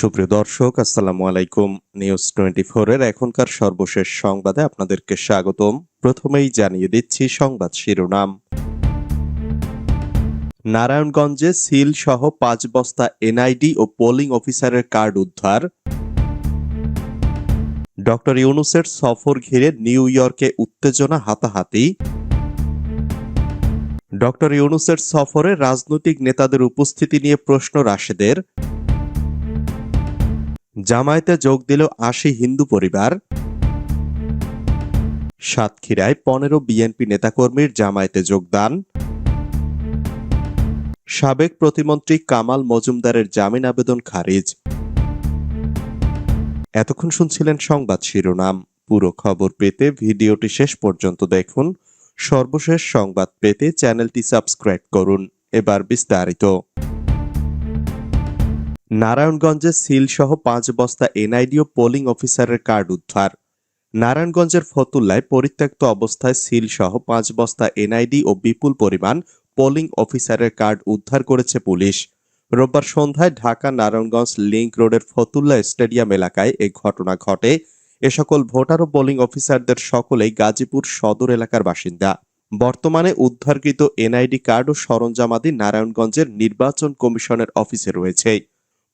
সুপ্রিয় দর্শক, আসসালামু আলাইকুম। নিউজ টোয়েন্টি এর এখনকার সর্বশেষ সংবাদে আপনাদেরকে স্বাগতম। প্রথমেই জানিয়ে দিচ্ছি সংবাদ শিরোনাম। নারায়ণগঞ্জে সিল সহ পাঁচ বস্তা এনআইডি ও পোলিং অফিসারের কার্ড উদ্ধার। ডক্টর ইউনুসের সফর ঘিরে নিউ ইয়র্কে উত্তেজনা হাতাহাতি। ডক্টর ইউনুসের সফরে রাজনৈতিক নেতাদের উপস্থিতি নিয়ে প্রশ্ন রাশেদের। জামায়াতে যোগ দিল আশি হিন্দু পরিবার। সাতক্ষীরায় পনেরো বিএনপি নেতাকর্মীর জামায়াতে যোগদান। সাবেক প্রতিমন্ত্রী কামাল মজুমদারের জামিন আবেদন খারিজ। এতক্ষণ শুনছিলেন সংবাদ শিরোনাম। পুরো খবর পেতে ভিডিওটি শেষ পর্যন্ত দেখুন। সর্বশেষ সংবাদ পেতে চ্যানেলটি সাবস্ক্রাইব করুন। এবার বিস্তারিত। নারায়ণগঞ্জে সিল সহ পাঁচ বস্তা এনআইডি ও পোলিং অফিসারের কার্ড উদ্ধার। নারায়ণগঞ্জের ফতুল্লায় পরিত্যক্ত অবস্থায় সিল সহ পাঁচ বস্তা এনআইডি ও বিপুল পরিমাণ পোলিং অফিসারের কার্ড উদ্ধার করেছে পুলিশ। রোববার সন্ধ্যায় ঢাকা নারায়ণগঞ্জ লিংক রোডের ফতুল্লা স্টেডিয়াম এলাকায় এই ঘটনা ঘটে। এ সকল ভোটার ও পোলিং অফিসারদের সকলেই গাজীপুর সদর এলাকার বাসিন্দা। বর্তমানে উদ্ধারকৃত এনআইডি কার্ড ও সরঞ্জামাদি নারায়ণগঞ্জের নির্বাচন কমিশনের অফিসে রয়েছে।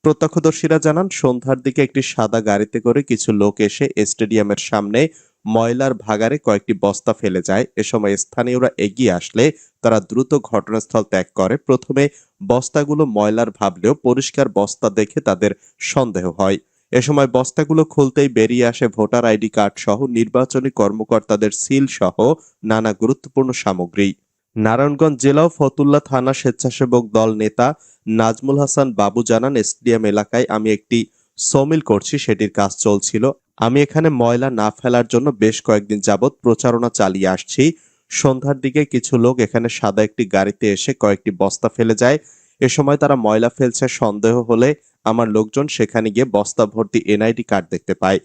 প্রত্যক্ষদর্শীরা জানান, সন্ধ্যার দিকে একটি সাদা গাড়িতে করে কিছু লোক এসে স্টেডিয়ামের সামনে ময়লার ভাগারে কয়েকটি বস্তা ফেলে যায়। এ সময় স্থানীয়রা এগিয়ে আসলে তারা দ্রুত ঘটনাস্থল ত্যাগ করে। প্রথমে বস্তাগুলো ময়লার ভাবলেও পরিষ্কার বস্তা দেখে তাদের সন্দেহ হয়। এ সময় বস্তাগুলো খুলতেই বেরিয়ে আসে ভোটার আইডি কার্ড সহ নির্বাচনী কর্মকর্তাদের সিল সহ নানা গুরুত্বপূর্ণ সামগ্রী। নারায়ণগঞ্জ জেলা ফতুল্লা থানা স্বেচ্ছাসেবক দল নেতা নাজমুল হাসান বাবু জানান, স্টেডিয়াম এলাকায় আমি একটি সমিল করছি, সেটির কাজ চলছিল। আমি এখানে ময়লা না ফেলার জন্য বেশ কয়েকদিন যাবৎ প্রচারণা চালিয়ে আসছি। সন্ধ্যার দিকে কিছু লোক এখানে সাদা একটি গাড়িতে এসে কয়েকটি বস্তা ফেলে যায়। এ সময় তারা ময়লা ফেলছে সন্দেহ হলে আমার লোকজন সেখানে গিয়ে বস্তা ভর্তি এনআইডি কার্ড দেখতে পায়।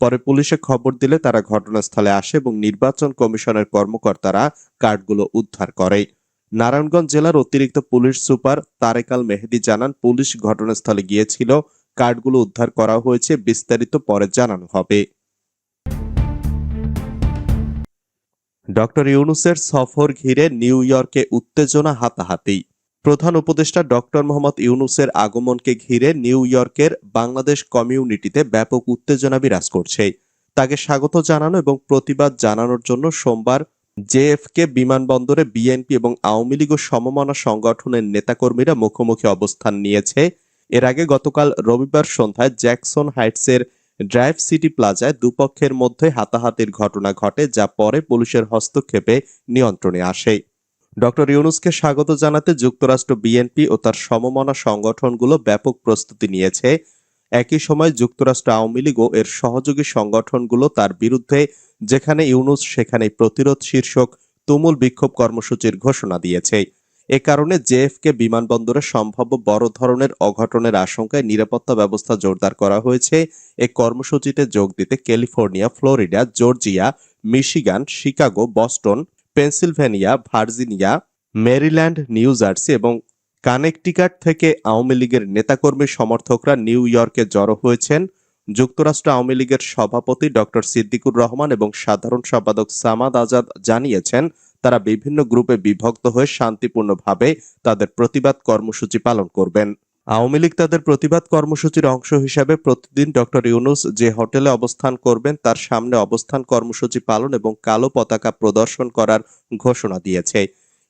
পরে পুলিশে খবর দিলে তারা ঘটনাস্থলে আসে এবং নির্বাচন কমিশনের কর্মকর্তারা কার্ডগুলো উদ্ধার করে। নারায়ণগঞ্জ জেলার অতিরিক্ত পুলিশ সুপার তারেকাল মেহেদি জানান, পুলিশ ঘটনাস্থলে গিয়েছিল, কার্ডগুলো উদ্ধার করা হয়েছে, বিস্তারিত পরে জানানো হবে। ডক্টর ইউনুসের সফর ঘিরে নিউ ইয়র্কে উত্তেজনা হাতাহাতি। প্রধান উপদেষ্টা ডক্টর মোহাম্মদ ইউনুসের আগমনকে ঘিরে নিউ ইয়র্কের বাংলাদেশ কমিউনিটিতে ব্যাপক উত্তেজনা বিরাজ করছে। তাকে স্বাগত জানানো এবং প্রতিবাদ জানানোর জন্য সোমবার জেএফকে বিমানবন্দরে বিএনপি এবং আওয়ামী লীগ সমমনা সংগঠনের নেতাকর্মীরা মুখোমুখি অবস্থান নিয়েছে। এর আগে গতকাল রবিবার সন্ধ্যায় জ্যাকসন হাইটসের ড্রাইভ সিটি প্লাজায় দুপক্ষের মধ্যে হাতাহাতির ঘটনা ঘটে, যা পরে পুলিশের হস্তক্ষেপে নিয়ন্ত্রণে আসে। ডক্টর ইউনুসকে স্বাগত জানাতে যুক্তরাষ্ট্র বিএনপি ও তার সমমনা সংগঠনগুলো ব্যাপক প্রস্তুতি নিয়েছে। একই সময় যুক্তরাষ্ট্র আওয়ামী লীগ ও এর সহযোগী সংগঠনগুলো তার বিরুদ্ধে, যেখানে ইউনুস, সেখানে প্রতিরোধ শীর্ষক তুমুল বিক্ষোভ কর্মসূচির ঘোষণা দিয়েছে। এ কারণে জেএফকে বিমানবন্দরে সম্ভাব্য বড় ধরনের অঘটনের আশঙ্কায় নিরাপত্তা ব্যবস্থা জোরদার করা হয়েছে। এ কর্মসূচিতে যোগ দিতে California, Florida, Georgia, Michigan, Chicago, Boston Pennsylvania Virginia Maryland New Jersey এবং কানেকটিকাট থেকে আওয়ামী লীগের নেতাকর্মী সমর্থকরা নিউ ইয়র্কে জড়ো হয়েছেন। যুক্তরাষ্ট্র আওয়ামী লীগের সভাপতি ডক্টর সিদ্দিকুর রহমান এবং সাধারণ সম্পাদক সামাদ আজাদ জানিয়েছেন, তারা বিভিন্ন গ্রুপে বিভক্ত হয়ে শান্তিপূর্ণভাবে তাদের প্রতিবাদ কর্মসূচি পালন করবেন। আওয়ামী লীগ তাদের প্রতিবাদ কর্মসূচির অংশ হিসাবে প্রতিদিন ডক্টর ইউনুস যে হোটেলে অবস্থান করবেন, তার সামনে অবস্থান কর্মসূচি পালন এবং কালো পতাকা প্রদর্শন করার ঘোষণা দিয়েছে।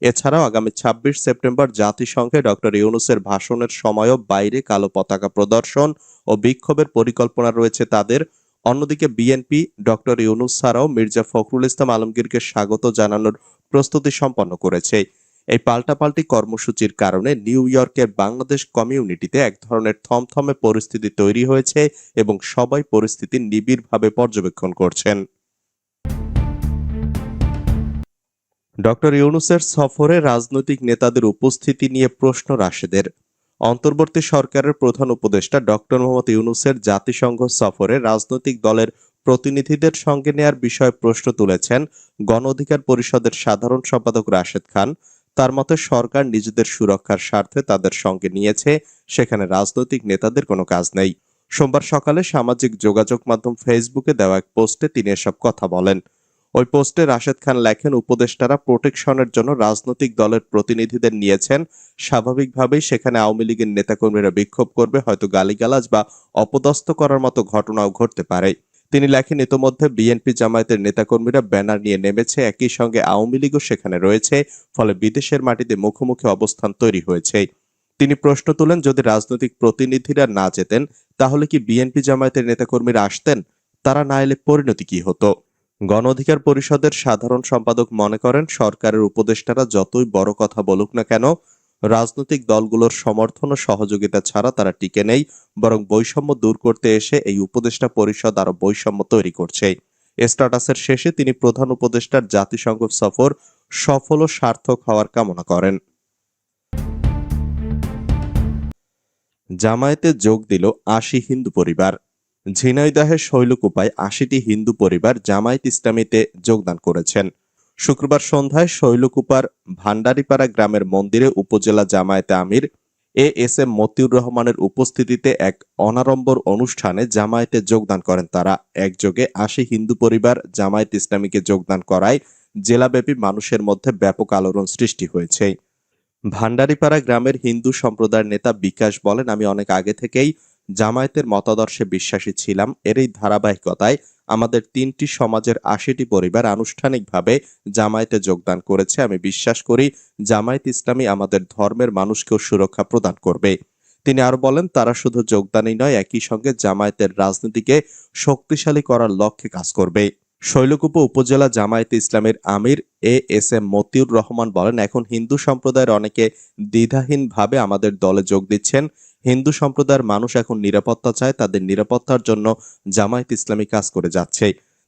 এছাড়াও আগামী ছাব্বিশ সেপ্টেম্বর জাতিসংঘে ডক্টর ইউনুসের ভাষণের সময়ও বাইরে কালো পতাকা প্রদর্শন ও বিক্ষোভের পরিকল্পনা রয়েছে তাদের। অন্যদিকে বিএনপি ডক্টর ইউনুস ছাড়াও মির্জা ফখরুল ইসলাম আলমগীরকে স্বাগত জানানোর প্রস্তুতি সম্পন্ন করেছে। এই পাল্টাপাল্টি কর্মসূচির কারণে নিউ ইয়র্কের বাংলাদেশ কমিউনিটিতে এক ধরনের থমথমে পরিস্থিতি তৈরি হয়েছে এবং সবাই পরিস্থিতি নিবিড়ভাবে পর্যবেক্ষণ করছেন। ডক্টর ইউনুসের সফরে রাজনৈতিক নেতাদের উপস্থিতি নিয়ে প্রশ্ন রাশেদের। অন্তর্বর্তী সরকারের প্রধান উপদেষ্টা ডক্টর মোহাম্মদ ইউনুসের জাতিসংঘ সফরে রাজনৈতিক দলের প্রতিনিধিদের সঙ্গে নেয়ার বিষয়ে প্রশ্ন তুলেছেন গণ অধিকার পরিষদের সাধারণ সম্পাদক রাশেদ খান তার মতে সরকার নিজেদের সুরক্ষার স্বার্থে তাদের সঙ্গে নিয়েছে, সেখানে রাজনৈতিক নেতাদের কোনো কাজ নেই। সোমবার সকালে সামাজিক যোগাযোগ মাধ্যম ফেসবুকে দেওয়া এক পোস্টে তিনি এসব কথা বলেন। ওই পোস্টে রাশেদ খান লেখেন, উপদেষ্টারা প্রোটেকশনের জন্য রাজনৈতিক দলের প্রতিনিধিদের নিয়েছেন। স্বাভাবিকভাবেই সেখানে আওয়ামী লীগের নেতাকর্মীরা বিক্ষোভ করবে, হয়তো গালিগালাজ বা অপদস্থ করার মতো ঘটনাও ঘটতে পারে। তিনি লেখেন, ইতোমধ্যে বিএনপি জামায়াতের নেতাকর্মীরা ব্যানার নিয়ে নেমেছে, একই সঙ্গে আওয়ামী লীগও সেখানে রয়েছে, ফলে বিদেশের মাটিতে মুখোমুখি অবস্থান তৈরি হয়েছে। তিনি প্রশ্ন তোলেন, যদি রাজনৈতিক প্রতিনিধিরা না যেতেন, তাহলে কি বিএনপি জামায়াতের নেতাকর্মীরা আসতেন? তারা না এলে পরিণতি কি হতো? গণ অধিকার পরিষদের সাধারণ সম্পাদক মনে করেন, সরকারের উপদেষ্টারা যতই বড় কথা বলুক না কেন রাজনৈতিক দলগুলোর সমর্থন ও সহযোগিতা ছাড়া তারা টিকে নেই, বরং বৈষম্য দূর করতে এসে এই উপদেষ্টা পরিষদ আরও বৈষম্য তৈরি করছে। স্ট্যাটাসের শেষে তিনি প্রধান উপদেষ্টার জাতিসংঘ সফর সফল ও সার্থক হওয়ার কামনা করেন। জামায়াতে যোগ দিল আশি হিন্দু পরিবার। ঝিনাইদহের শৈলকুপায় আশিটি হিন্দু পরিবার জামায়াত ইসলামীতে যোগদান করেছেন। শুক্রবার সন্ধ্যায় শৈলকুপার ভান্ডারিপাড়া গ্রামের মন্দিরে উপজেলা জামায়াতে আমির এ এস এম মতিউর রহমানের উপস্থিতিতে এক অনাড়ম্বর অনুষ্ঠানে জামায়াতে যোগদান করেন তারা। একযোগে আশি হিন্দু পরিবার জামায়াত ইসলামীকে যোগদান করায় জেলাব্যাপী মানুষের মধ্যে ব্যাপক আলোড়ন সৃষ্টি হয়েছে। ভান্ডারিপাড়া গ্রামের হিন্দু সম্প্রদায়ের নেতা বিকাশ বলেন, আমি অনেক আগে থেকেই জামায়াতের মতাদর্শে বিশ্বাসী ছিলাম। এরই ধারাবাহিকতায় আমাদের তিনটি সমাজের আশিটি পরিবার আনুষ্ঠানিকভাবে জামায়াতে যোগদান করেছে। আমি বিশ্বাস করি জামায়াত ইসলামী আমাদের ধর্মের মানুষকেও সুরক্ষা প্রদান করবে। তিনি আরও বলেন, তারা শুধু যোগদানই নয়, একই সঙ্গে জামায়াতের রাজনীতিকে শক্তিশালী করার লক্ষ্যে কাজ করবে। শৈলকুপ উপজেলা জামায়াতে ইসলামের আমির A S M Motiur Rahman বলেন, এখন হিন্দু সম্প্রদায়ের অনেকে দ্বিধাহীনভাবে আমাদের দলে যোগ দিচ্ছেন। হিন্দু সম্প্রদায়ের মানুষ এখন নিরাপত্তা চায়, তাদের নিরাপত্তার জন্য জামায়াত ইসলামী কাজ করে যাচ্ছে।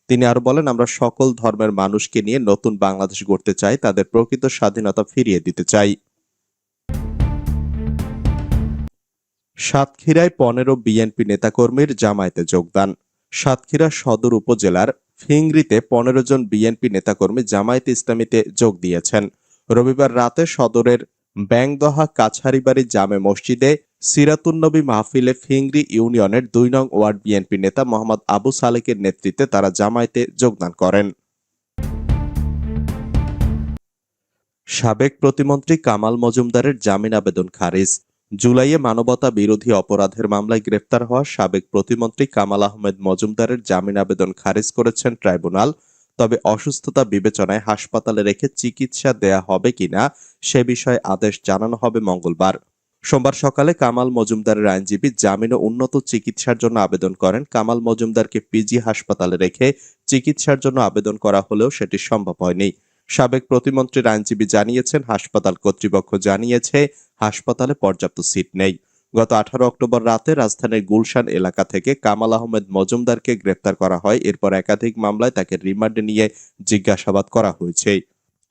তিনি আরও বলেন, আমরা সকল ধর্মের মানুষকে নিয়ে নতুন বাংলাদেশ গড়তে চাই, তাদের প্রকৃত স্বাধীনতা ফিরিয়ে দিতে চাই। সাতক্ষীরায় পনেরো বিএনপি নেতাকর্মীর জামায়াতে যোগদান। সাতক্ষীরা সদর উপজেলার ফিংরিতে পনেরো জন বিএনপি নেতাকর্মী জামায়াত ইসলামীতে যোগ দিয়েছেন। রবিবার রাতে সদরের ব্যাংদহা কাছারিবাড়ি জামে মসজিদে সিরাতুন্নবী মাহফিলে ফিংরি ইউনিয়নের দুই নং ওয়ার্ড বিএনপি নেতা মোহাম্মদ আবু সালেকের নেতৃত্বে তারা জামায়াতে যোগদান করেন। সাবেক প্রতিমন্ত্রী কামাল মজুমদারের জামিন আবেদন খারিজ। জুলাইয়ে মানবতা বিরোধী অপরাধের মামলায় গ্রেফতার হওয়া সাবেক প্রতিমন্ত্রী কামাল আহমেদ মজুমদারের জামিন আবেদন খারিজ করেছেন ট্রাইব্যুনাল। তবে অসুস্থতা বিবেচনায় হাসপাতালে রেখে চিকিৎসা দেয়া হবে কিনা সে বিষয়ে আদেশ জানানো হবে মঙ্গলবার। সোমবার সকালে কামাল মজুমদারের আইনজীবী জামিন ও উন্নত চিকিৎসার জন্য আবেদন করেন। কামাল মজুমদারকে পিজি হাসপাতালে রেখে চিকিৎসার জন্য আবেদন করা হলেও সেটি সম্ভব হয়নি। সাবেক প্রতিমন্ত্রীর আইনজীবী জানিয়েছেন, হাসপাতাল কর্তৃপক্ষ জানিয়েছে, হাসপাতালে পর্যাপ্ত সিট নেই। গত আঠারো অক্টোবর রাতে রাজধানীর গুলশান এলাকা থেকে কামাল আহমেদ মজুমদারকে গ্রেপ্তার করা হয়। এরপর একাধিক মামলায় তাকে রিমান্ডে নিয়ে জিজ্ঞাসাবাদ করা হয়েছে।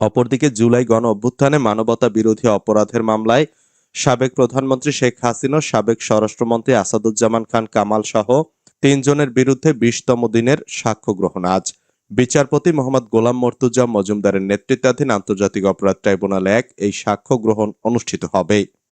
অপরদিকে জুলাই গণ অভ্যুত্থানে মানবতা বিরোধী অপরাধের মামলায় সাবেক প্রধানমন্ত্রী শেখ হাসিনা, সাবেক স্বরাষ্ট্রমন্ত্রী আসাদুজ্জামান খান কামাল সহ তিনজনের বিরুদ্ধে বিশতম দিনের সাক্ষ্য গ্রহণ। আজ বিচারপতি মোহাম্মদ গোলাম মর্তুজা মজুমদারের নেতৃত্বাধীন আন্তর্জাতিক অপরাধ ট্রাইব্যুনাল এক এই সাক্ষ্য গ্রহণ অনুষ্ঠিত হবে।